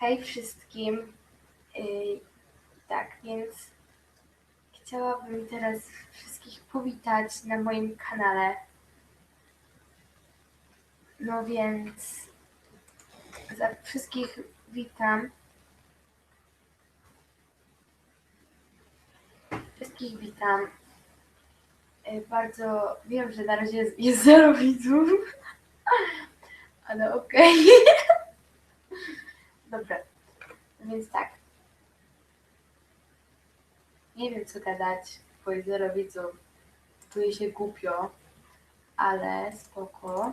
Hej wszystkim. Yy, tak, więc chciałabym teraz wszystkich powitać na moim kanale. No więc za wszystkich witam. Wszystkich witam. Yy, Bardzo wiem, że na razie jest, jest zero widzów, ale okej. Dobra, więc tak. Nie wiem co gadać, bo zero widzów. Czuję się głupio, ale spoko.